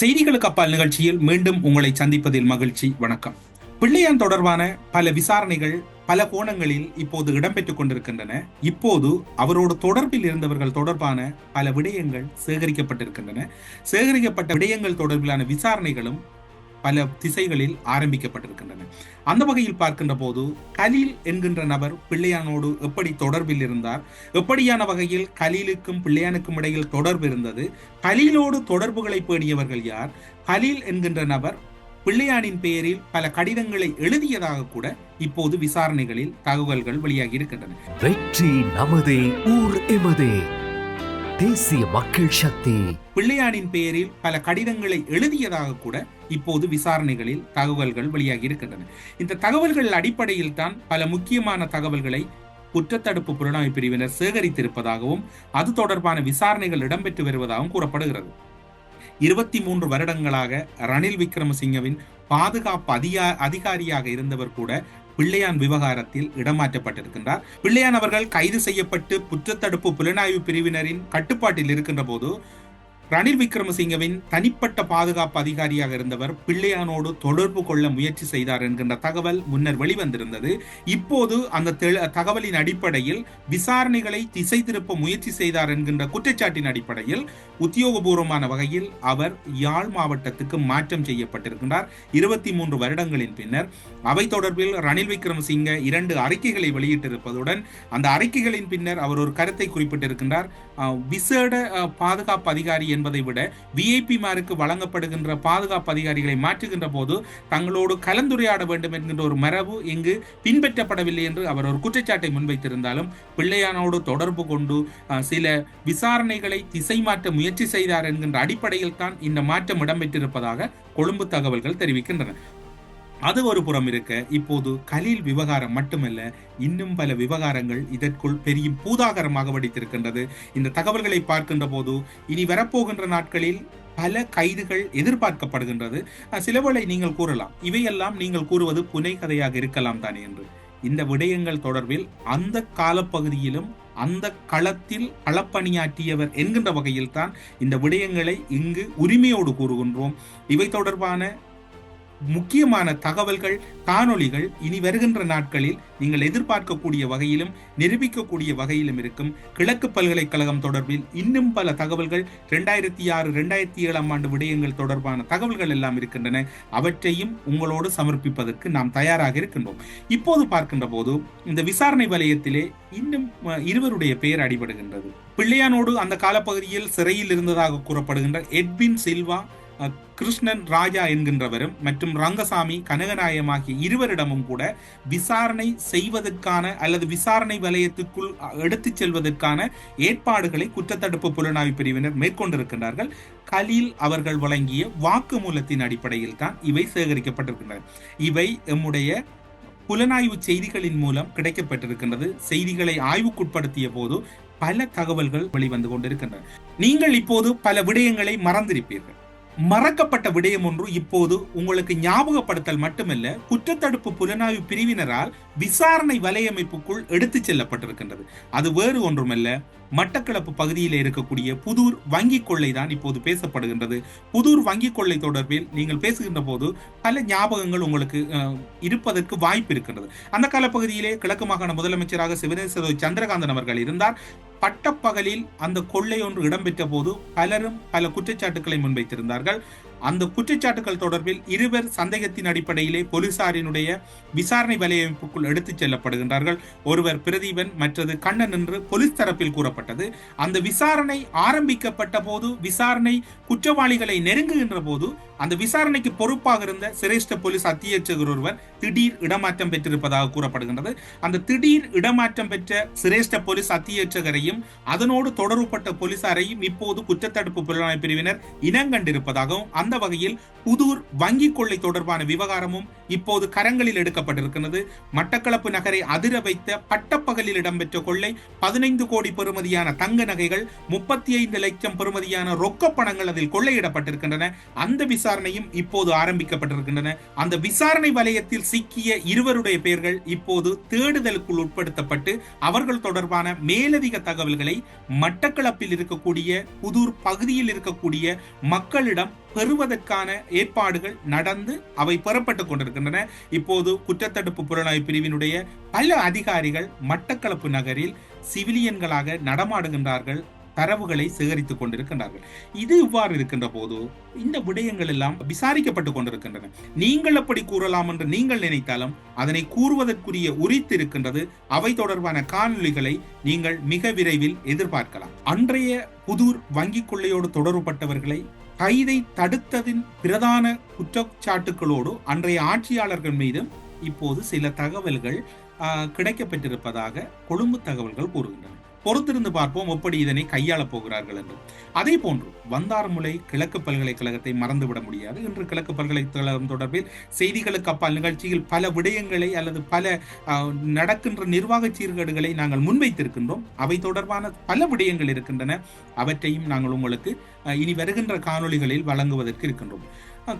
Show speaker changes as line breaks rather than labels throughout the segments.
செய்திகளுக்கு அப்பால் நிகழ்ச்சியில் மீண்டும் உங்களை சந்திப்பதில் மகிழ்ச்சி. வணக்கம். பிள்ளையான் தொடர்பான பல விசாரணைகள் பல கோணங்களில் இப்போது இடம்பெற்றுக் கொண்டிருக்கின்றன. இப்போது அவரோடு தொடர்பில் இருந்தவர்கள் தொடர்பான பல விடயங்கள் சேகரிக்கப்பட்டிருக்கின்றன. சேகரிக்கப்பட்ட விடயங்கள் தொடர்பிலான விசாரணைகளும் பல திசைகளில் ஆரம்பிக்கப்பட்டிருக்கின்றன. அந்த வகையில் பார்க்கின்ற போது கலீல் என்கின்ற நபர் பிள்ளையானோடு எப்படி தொடர்பில் இருந்தார்? எப்படியான வகையில் கலீலுக்கும் பிள்ளையானுக்கும் இடையில் தொடர்பு இருந்தது? கலீலோடு தொடர்புகளை பேடியவர்கள் யார்? கலீல் என்கின்ற நபர் பிள்ளையானின் பெயரில் பல கடிதங்களை எழுதியதாக கூட இப்போது விசாரணைகளில் தகவல்கள் வெளியாகி இருக்கின்றன.
வெற்றி நமதே ஊர் எமதே. தேசிய மக்கள் சக்தி.
பிள்ளையானின் பெயரில் பல கடிதங்களை எழுதியதாக கூட இப்போது விசாரணைகளில் தகவல்கள் வெளியாகி இருக்கின்றன. இந்த தகவல்கள் அடிப்படையில் தான் பல முக்கியமான தகவல்களை குற்றத்தடுப்பு புலனாய்வு பிரிவினர் சேகரித்திருப்பதாகவும் அது தொடர்பான விசாரணைகள் இடம்பெற்று வருவதாகவும் கூறப்படுகிறது. இருபத்தி மூன்று வருடங்களாக ரணில் விக்ரமசிங்கவின் பாதுகாப்பு அதிகா அதிகாரியாக இருந்தவர் கூட பிள்ளையான் விவகாரத்தில் இடமாற்றப்பட்டிருக்கின்றார். பிள்ளையான் அவர்கள் கைது செய்யப்பட்டு குற்றத்தடுப்பு புலனாய்வு பிரிவினரின் கட்டுப்பாட்டில் இருக்கின்ற போது ரணில் விக்ரமசிங்கவின் தனிப்பட்ட பாதுகாப்பு அதிகாரியாக இருந்தவர் பிள்ளையானோடு தொடர்பு கொள்ள முயற்சி செய்தார் என்கின்ற தகவல் முன்னர் வெளிவந்திருந்தது. இப்போது அந்த தகவலின் அடிப்படையில் விசாரணைகளை திசை திருப்ப முயற்சி செய்தார் என்கின்ற குற்றச்சாட்டின் அடிப்படையில் உத்தியோகபூர்வமான வகையில் அவர் யாழ் மாவட்டத்துக்கு மாற்றம் செய்யப்பட்டிருக்கின்றார். இருபத்தி மூன்று வருடங்களின் பின்னர் அவை தொடர்பில் ரணில் விக்ரமசிங்க இரண்டு அறிக்கைகளை வெளியிட்டிருப்பதுடன் அந்த அறிக்கைகளின் பின்னர் அவர் ஒரு கருத்தை குறிப்பிட்டிருக்கின்றார். விசேட பாதுகாப்பு அதிகாரி என்பதை விட விஐபி மாருக்கு வழங்கப்படுகின்ற பாதுகாப்பு அதிகாரிகளை மாற்றுகின்ற போது தங்களோடு கலந்துரையாட வேண்டும் என்கின்ற ஒரு மரபு இங்கு பின்பற்றப்படவில்லை என்று அவர் ஒரு குற்றச்சாட்டை முன்வைத்திருந்தாலும் பிள்ளையானோடு தொடர்பு கொண்டு சில விசாரணைகளை திசை மாற்ற முயற்சி செய்தார் என்கின்ற அடிப்படையில் தான் இந்த மாற்றம் இடம்பெற்றிருப்பதாக கொழும்பு தகவல்கள் தெரிவிக்கின்றன. அது ஒரு புறம் இருக்க இப்போது கலீல் விவகாரம் மட்டுமல்ல இன்னும் பல விவகாரங்கள் இதற்குள் பெரிய பூதாகரமாக வடித்திருக்கின்றது. இந்த தகவல்களை பார்க்கின்ற போது இனி வரப்போகின்ற நாட்களில் பல கைதுகள் எதிர்பார்க்கப்படுகின்றது. சிலவளை சிலவேளை நீங்கள் கூறலாம். இவையெல்லாம் நீங்கள் கூறுவது புனை கதையாக இருக்கலாம் தானே என்று. இந்த விடயங்கள் தொடர்பில் அந்த காலப்பகுதியிலும் அந்த களத்தில் களப்பணியாற்றியவர் என்கின்ற வகையில் தான் இந்த விடயங்களை இங்கு உரிமையோடு கூறுகின்றோம். இவை தொடர்பான முக்கியமான தகவல்கள் காணொளிகள் இனி வருகின்ற நாட்களில் நீங்கள் எதிர்பார்க்கக்கூடிய வகையிலும் நிரூபிக்கக்கூடிய வகையிலும் இருக்கும். கிழக்கு பல்கலைக்கழகம் தொடர்பில் இன்னும் பல தகவல்கள் ரெண்டாயிரத்தி ஆறு ரெண்டாயிரத்தி ஏழாம் ஆண்டு விடயங்கள் தொடர்பான தகவல்கள் எல்லாம் இருக்கின்றன. அவற்றையும் உங்களோடு சமர்ப்பிப்பதற்கு நாம் தயாராக இருக்கின்றோம். இப்போது பார்க்கின்ற போது இந்த விசாரணை வலயத்திலே இன்னும் இருவருடைய பெயர் அடிபடுகின்றது. பிள்ளையானோடு அந்த காலப்பகுதியில் சிறையில் இருந்ததாக கூறப்படுகின்ற எட்வின் சில்வா கிருஷ்ணன் ராஜா என்கின்றவரும் மற்றும் ரங்கசாமி கனகநாயகம் ஆகிய இருவரிடமும் கூட விசாரணை செய்வதற்கான அல்லது விசாரணை வலயத்துக்குள் எடுத்துச் செல்வதற்கான ஏற்பாடுகளை குற்றத்தடுப்பு புலனாய்வு பிரிவினர் மேற்கொண்டிருக்கின்றார்கள். கலீல் அவர்கள் வழங்கிய வாக்குமூலத்தின் அடிப்படையில் தான் இவை சேகரிக்கப்பட்டிருக்கின்றன. இவை எம்முடைய புலனாய்வு செய்திகளின் மூலம் கிடைக்கப்பட்டிருக்கின்றது. செய்திகளை ஆய்வுக்குட்படுத்திய போது பல தகவல்கள் வெளிவந்து கொண்டிருக்கின்றன. நீங்கள் இப்போது பல விடயங்களை மறந்திருப்பீர்கள். மறக்கப்பட்ட விடயம் ஒன்று இப்போது உங்களுக்கு ஞாபகப்படுத்தல் மட்டுமல்ல குற்றத்தடுப்பு புலனாய்வு பிரிவினரால் விசாரணை வலையமைப்புக்குள் எடுத்துச் செல்லப்பட்டிருக்கின்றது. அது வேறு ஒன்றுமல்ல. மட்டக்களப்பு பகுதியில் இருக்கக்கூடிய புதூர் வங்கி கொள்ளை தான் இப்போது பேசப்படுகின்றது. புதூர் வங்கி கொள்ளை தொடர்பில் நீங்கள் பேசுகின்ற போது பல ஞாபகங்கள் உங்களுக்கு இருப்பதற்கு வாய்ப்பு இருக்கின்றது. அந்த காலப்பகுதியிலே கிழக்கு மாகாண முதலமைச்சராக சிவனேஸ்வர சந்திரகாந்தன் அவர்கள் இருந்தார். பட்டப்பகலில் அந்த கொள்ளை ஒன்று இடம்பெற்ற போது பலரும் பல குற்றச்சாட்டுக்களை முன்வைத்திருந்தார்கள். அந்த குற்றச்சாட்டுகள் தொடர்பில் இருவர் சந்தேகத்தின் அடிப்படையிலே போலீசாரினுடைய விசாரணை வலையமைப்புக்குள் எடுத்துச் செல்லப்படுகின்றார்கள். ஒருவர் பிரதீபன் மற்றது கண்ணன் என்று போலீஸ் தரப்பில் கூறப்பட்டது. அந்த விசாரணை ஆரம்பிக்கப்பட்ட போது விசாரணை குற்றவாளிகளை நெருங்குகின்ற போது அந்த விசாரணைக்கு பொறுப்பாக இருந்த சிரேஷ்ட போலீஸ் அத்தியட்சகர் ஒருவர் திடீர் இடமாற்றம் பெற்றிருப்பதாக கூறப்படுகின்றது. அந்த திடீர் இடமாற்றம் பெற்ற சிரேஷ்ட போலீஸ் அத்தியட்சகரையும் அதனோடு தொடர்புபட்ட போலீசாரையும் இப்போது குற்றத்தடுப்பு புலனாய்வு பிரிவினர் இனங்கண்டிருப்பதாகவும் அந்த வகையில் புதூர் வங்கிக் கொள்ளை தொடர்பான விவகாரமும் இப்போது கரங்களில் எடுக்கப்பட்டிருக்கிறது. மட்டக்களப்பு நகரை அதிர வைத்த பட்டப்பகலில் இடம்பெற்ற கொள்ளை பதினைந்து கோடி பெறுமதியான தங்க நகைகள் முப்பத்தி ஐந்து லட்சம் பெறுமதியான ரொக்க பணங்கள் அதில் கொள்ளையிடப்பட்டிருக்கின்றன. அந்த விசாரணையும் இப்போது ஆரம்பிக்கப்பட்டிருக்கின்றன. அந்த விசாரணை வலயத்தில் சிக்கிய இருவருடைய பெயர்கள் இப்போது தேடுதலுக்குள் உட்படுத்தப்பட்டு அவர்கள் தொடர்பான மேலதிக தகவல்களை மட்டக்களப்பில் இருக்கக்கூடிய புதூர் பகுதியில் இருக்கக்கூடிய மக்களிடம் பெறுவதற்கான ஏற்பாடுகள் நடந்து அவை பெறப்பட்டுக் கொண்டிருக்கின்றன. இப்போது குற்றத்தடுப்பு புலனாய்வு பிரிவினுடைய பல அதிகாரிகள் மட்டக்களப்பு நகரில் சிவிலியன்களாக நடமாடுகின்றார்கள் தரவுகளை சேகரித்துக் கொண்டிருக்கின்றார்கள். இது இவ்வாறு இருக்கின்ற போது இந்த விடயங்கள் எல்லாம் விசாரிக்கப்பட்டுக் கொண்டிருக்கின்றன. நீங்கள் எப்படி கூறலாம் என்று நீங்கள் நினைத்தாலும் அதனை கூறுவதற்குரிய உரித்து இருக்கின்றது அவை தொடர்பான காணொளிகளை நீங்கள் மிக விரைவில் எதிர்பார்க்கலாம். அன்றைய புதூர் வங்கி கொள்ளையோடு தொடர்புபட்டவர்களை கைதை தடுத்ததின் பிரதான குற்றச்சாட்டுகளோடு அன்றைய ஆட்சியாளர்கள் மீதும் இப்போது சில தகவல்கள் கிடைக்கப்பெற்றிருப்பதாக கொழும்பு தகவல்கள் கூறுகின்றன. பொறுத்திருந்து பார்ப்போம் எப்படி இதனை கையாளப் போகிறார்கள் என்று. அதே போன்று வந்தார்முலை கிழக்கு பல்கலைக்கழகத்தை மறந்துவிட முடியாது. இன்று கிழக்கு பல்கலைக்கழகம் தொடர்பில் செய்திகளுக்கு அப்பால் நிகழ்ச்சியில் பல விடயங்களை அல்லது பல நடக்கின்ற நிர்வாக சீர்கேடுகளை நாங்கள் முன்வைத்திருக்கின்றோம். அவை தொடர்பான பல விடயங்கள் இருக்கின்றன. அவற்றையும் நாங்கள் உங்களுக்கு இனி வருகின்ற காணொளிகளில் வழங்குவதற்கு இருக்கின்றோம்.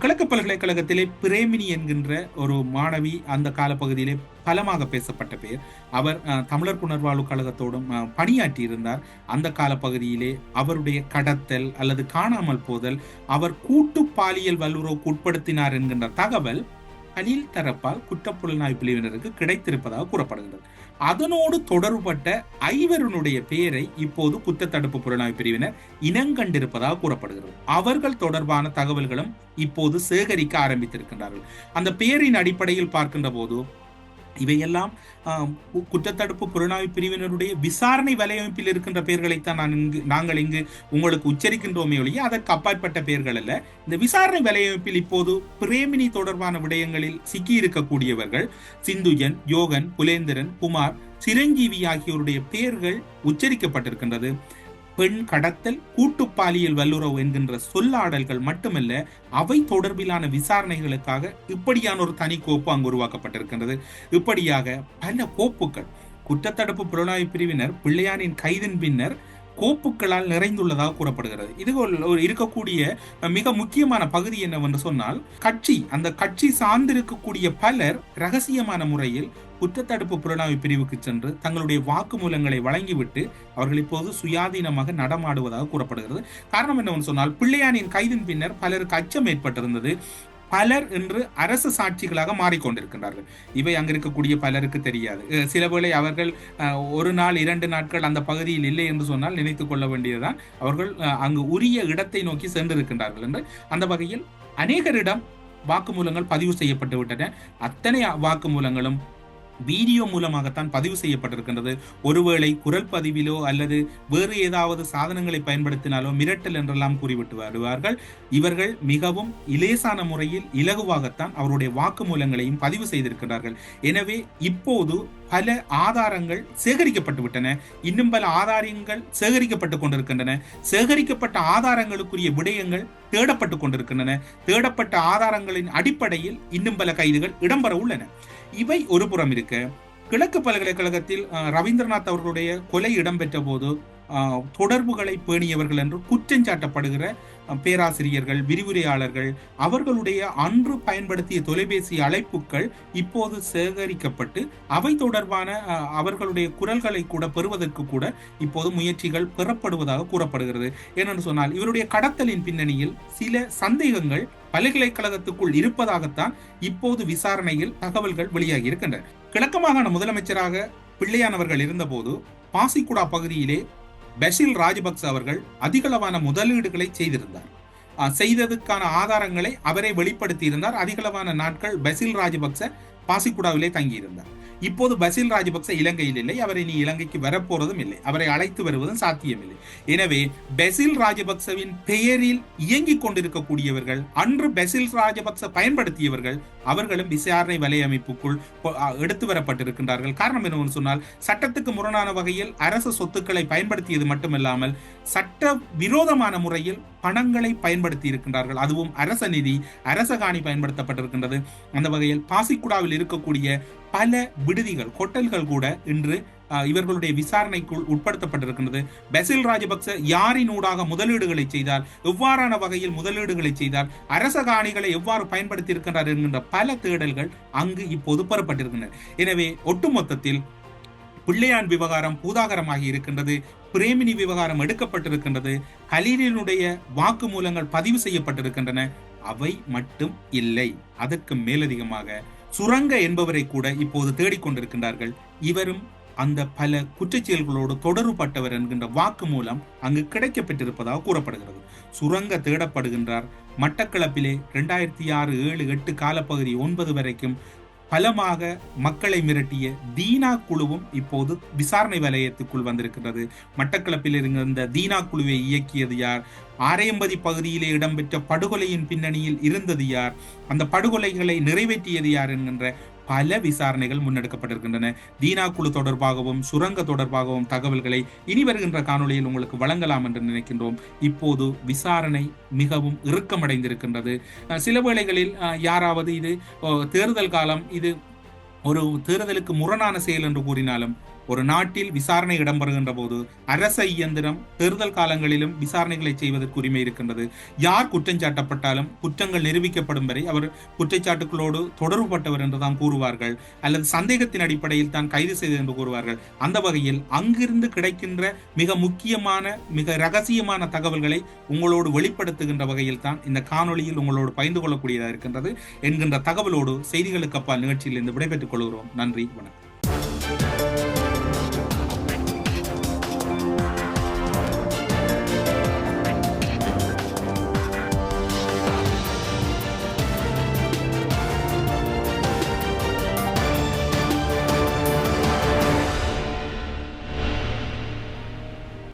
கிழக்கு பல்கலைக்கழகத்திலே பிரேமினி என்கின்ற ஒரு மாணவி அந்த காலப்பகுதியிலே பலமாக பேசப்பட்ட பெயர் அவர் தமிழர் புனர்வாழ்வு கழகத்தோடும் பணியாற்றி இருந்தார் அந்த காலப்பகுதியிலே அவருடைய கடத்தல் அல்லது காணாமல் போதல் அவர் கூட்டு பாலியல் வல்லுறவுக்கு உட்படுத்தினார் என்கின்ற தகவல் கலில் தரப்பால் குற்றப்புலனாய்வு பிரிவினருக்கு கிடைத்திருப்பதாக கூறப்படுகிறது அதனோடு தொடர்பட்ட ஐவருனுடைய பெயரை இப்போது குற்றத்தடுப்பு புலனாய்வு பிரிவினர் இனங்கண்டிருப்பதாக கூறப்படுகிறது. அவர்கள் தொடர்பான தகவல்களும் இப்போது சேகரிக்க ஆரம்பித்திருக்கின்றார்கள். அந்த பெயரின் அடிப்படையில் பார்க்கின்ற போது இவையெல்லாம் குற்றத்தடுப்பு புலனாய்வு பிரிவினருடைய விசாரணை வலையமைப்பில் இருக்கின்ற பெயர்களைத்தான் நான் இங்கு நாங்கள் இங்கு உங்களுக்கு உச்சரிக்கின்றோமே ஒழிய அதற்கு அப்பாற்பட்ட பெயர்கள் அல்ல. இந்த விசாரணை வலையமைப்பில் இப்போது பிரேமினி தொடர்பான விடயங்களில் சிக்கி இருக்கக்கூடியவர்கள் சிந்துஜன் யோகன் புலேந்திரன் குமார் சிரஞ்சீவி ஆகியோருடைய பெயர்கள் உச்சரிக்கப்பட்டிருக்கின்றது. பெண் கடத்தல் கூட்டு பாலியல் வல்லுறவு என்கின்ற சொல்லாடல்கள் மட்டுமல்ல அவை தொடர்பிலான விசாரணைகளுக்காக இப்படியான ஒரு தனி கோப்பு அங்கு உருவாக்கப்பட்டிருக்கின்றது. இப்படியாக பல கோப்புகள் குற்றத்தடுப்பு புலனாய்வு பிரிவினர் பிள்ளையானின் கைதின் பின்னர் கோப்புகளால் நிறைந்துள்ளதாக கூறப்படுகிறது. இது ஒரு- ஒரு இருக்கக்கூடிய மிக முக்கியமான பகுதி என்னவென்று சொன்னால் கட்சி அந்த கட்சி சார்ந்திருக்கக்கூடிய பலர் ரகசியமான முறையில் குற்றத்தடுப்பு புலனாய்வு பிரிவுக்கு சென்று தங்களுடைய வாக்குமூலங்களை வழங்கிவிட்டு அவர்கள் இப்போது சுயாதீனமாக நடமாடுவதாக கூறப்படுகிறது. காரணம் என்னவென்று சொன்னால் பிள்ளையானின் கைதின் பின்னர் பலருக்கு அச்சம் ஏற்பட்டிருந்தது. பலர் என்று அரசு சாட்சிகளாக மாறிக்கொண்டிருக்கின்றார்கள். இவை அங்கு இருக்கக்கூடிய பலருக்கு தெரியாது. சிலவேளை சில அவர்கள் ஒரு நாள் இரண்டு நாட்கள் அந்த பகுதியில் இல்லை என்று சொன்னால் நினைத்து கொள்ள வேண்டியதுதான். அவர்கள் அங்கு உரிய இடத்தை நோக்கி சென்றிருக்கின்றார்கள் என்று அந்த வகையில் அநேகரிடம் வாக்குமூலங்கள் பதிவு செய்யப்பட்டு விட்டன அத்தனை வாக்குமூலங்களும் வீடியோ மூலமாகத்தான் பதிவு செய்யப்பட்டிருக்கின்றது. ஒருவேளை குரல் பதிவிலோ அல்லது வேறு ஏதாவது சாதனங்களை பயன்படுத்தினாலோ மிரட்டல் என்றெல்லாம் கூறிவிட்டு வருவார்கள். இவர்கள் மிகவும் இலேசான முறையில் இலகுவாகத்தான் அவருடைய வாக்குமூலங்களையும் பதிவு செய்திருக்கிறார்கள் எனவே இப்போது பல ஆதாரங்கள் சேகரிக்கப்பட்டு விட்டன இன்னும் பல ஆதாரங்கள் சேகரிக்கப்பட்டு கொண்டிருக்கின்றன. சேகரிக்கப்பட்ட ஆதாரங்களுக்குரிய விடயங்கள் தேடப்பட்டு கொண்டிருக்கின்றன. தேடப்பட்ட ஆதாரங்களின் அடிப்படையில் இன்னும் பல கைதுகள் இடம்பெற உள்ளன. இவை ஒரு புறம் இருக்க. கிழக்கு பல்கலைக்கழகத்தில் ரவீந்திரநாத் அவர்களுடைய கொலை இடம்பெற்ற போது தொடர்புகளை பேணியவர்கள் என்று குற்றஞ்சாட்டப்படுகிற பேராசிரியர்கள் விரிவுரையாளர்கள் அவர்களுடைய அன்று பயன்படுத்திய தொலைபேசி அழைப்புகள் இப்போது சேகரிக்கப்பட்டு அவை தொடர்பான அவர்களுடைய குரல்களை கூட பெறுவதற்கு கூட இப்போது முயற்சிகள் பெறப்படுவதாக கூறப்படுகிறது. ஏனென்று சொன்னால் இவருடைய கடத்தலின் பின்னணியில் சில சந்தேகங்கள் பல்கலைக்கழகத்துக்குள் இருப்பதாகத்தான் இப்போது விசாரணையில் தகவல்கள் வெளியாகி இருக்கின்றன. கிழக்கு மாகாண முதலமைச்சராக பிள்ளையானவர்கள் இருந்தபோது பாசிக்குடா பகுதியிலே பஷில் ராஜபக்ச அவர்கள் அதிகளவான முதலீடுகளை செய்திருந்தார். செய்ததுக்கான ஆதாரங்களை அவரே வெளிப்படுத்தி இருந்தார் அதிகளவான நாட்கள் பசில் ராஜபக்ச பாசிக்குடாவிலே தங்கியிருந்தார். இப்போது பசில் ராஜபக்ச இலங்கையில் இல்லை. அவர் இனி இலங்கைக்கு வரப்போறதும் இல்லை. அவரை அழைத்து வருவதும் சாத்தியமில்லை. எனவே பெசில் ராஜபக்சவின் பெயரில் இயங்கிக் கொண்டிருக்கக்கூடியவர்கள் அன்று பெசில் ராஜபக்ச பயன்படுத்தியவர்கள் அவர்களும் விசாரணை வலையமைப்புக்குள் எடுத்து வரப்பட்டிருக்கின்றார்கள். காரணம் என்னவென்று சொன்னால் சட்டத்துக்கு முரணான வகையில் அரசு சொத்துக்களை பயன்படுத்தியது மட்டுமல்லாமல் சட்ட விரோதமான முறையில் பணங்களை பயன்படுத்தி இருக்கின்றார்கள் அதுவும் அரச நிதி அரச காணி பயன்படுத்தப்பட்டிருக்கின்றது. அந்த வகையில் பாசிக்குடாவில் இருக்கக்கூடிய பல விடுதிகள் ஹோட்டல்கள் கூட இன்று இவர்களுடைய விசாரணைக்குள் உட்படுத்தப்பட்டிருக்கின்றது. பெசில் ராஜபக்ச யாரின் ஊடாக முதலீடுகளை செய்தால் எவ்வாறான வகையில் முதலீடுகளை செய்தால் அரச காணிகளை எவ்வாறு பயன்படுத்தி இருக்கின்றார் என்கின்ற பல தேடல்கள் அங்கு இப்போது பெறப்பட்டிருக்கின்றன. எனவே ஒட்டுமொத்தத்தில் பிள்ளையான் விவகாரம் பூதாகரமாகி இருக்கின்றது பிரேமினி விவகாரம் எடுக்கப்பட்டிருக்கின்றது கலீலினுடைய வாக்குமூலங்கள் பதிவு செய்யப்பட்டிருக்கின்றன அவை மட்டும் இல்லை. அதற்கு மேலதிகமாக சுரங்க என்பவரை கூட இப்போது தேடிக்கொண்டிருக்கின்றார்கள். இவரும் அந்த பல குற்றச்செயல்களோடு தொடர்புபட்டவர் என்கின்ற வாக்கு மூலம் அங்கு கிடைக்கப்பட்டிருப்பதாக கூறப்படுகிறது. சுரங்க தேடப்படுகின்றார். மட்டக்களப்பிலே ரெண்டாயிரத்தி ஆறு ஏழு எட்டு காலப்பகுதி ஒன்பது வரைக்கும் பலமாக மக்களை மிரட்டிய தீனா குழுவும் இப்போது விசாரணை வலயத்துக்குள் வந்திருக்கின்றது. மட்டக்களப்பில் இருந்த தீனா குழுவை இயக்கியது யார்? ஆரையம்பதி பகுதியிலே இடம்பெற்ற படுகொலையின் பின்னணியில் இருந்தது யார்? அந்த படுகொலைகளை நிறைவேற்றியது யார் என்கின்ற பல விசாரணைகள் முன்னெடுக்கப்பட்டிருக்கின்றன. தீனா குழு தொடர்பாகவும் சுரங்க தொடர்பாகவும் தகவல்களை இனி வருகின்ற காணொளியில் உங்களுக்கு வழங்கலாம் என்று நினைக்கின்றோம். இப்போது விசாரணை மிகவும் இறுக்கமடைந்திருக்கின்றது. சில வேளைகளில் அஹ், யாராவது இது தேர்தல் காலம் இது ஒரு தேர்தலுக்கு முரணான செயல் என்று கூறினாலும் ஒரு நாட்டில் விசாரணை இடம்பெறுகின்ற போது அரச இயந்திரம் தேர்தல் காலங்களிலும் விசாரணைகளை செய்வதற்கு உரிமை இருக்கின்றது. யார் குற்றம் சாட்டப்பட்டாலும் குற்றங்கள் நிரூபிக்கப்படும் வரை அவர் குற்றச்சாட்டுகளோடு தொடர்புபட்டவர் என்று தான் கூறுவார்கள். அல்லது சந்தேகத்தின் அடிப்படையில் தான் கைது செய்தது என்று கூறுவார்கள். அந்த வகையில் அங்கிருந்து கிடைக்கின்ற மிக முக்கியமான மிக ரகசியமான தகவல்களை உங்களோடு வெளிப்படுத்துகின்ற வகையில் தான் இந்த காணொளியில் உங்களோடு பகிர்ந்து கொள்ளக்கூடியதாக இருக்கின்றது என்கின்ற தகவலோடு செய்திகளுக்கு அப்பால் நிகழ்ச்சியில் இருந்து விடைபெற்றுக் கொள்கிறோம். நன்றி வணக்கம்.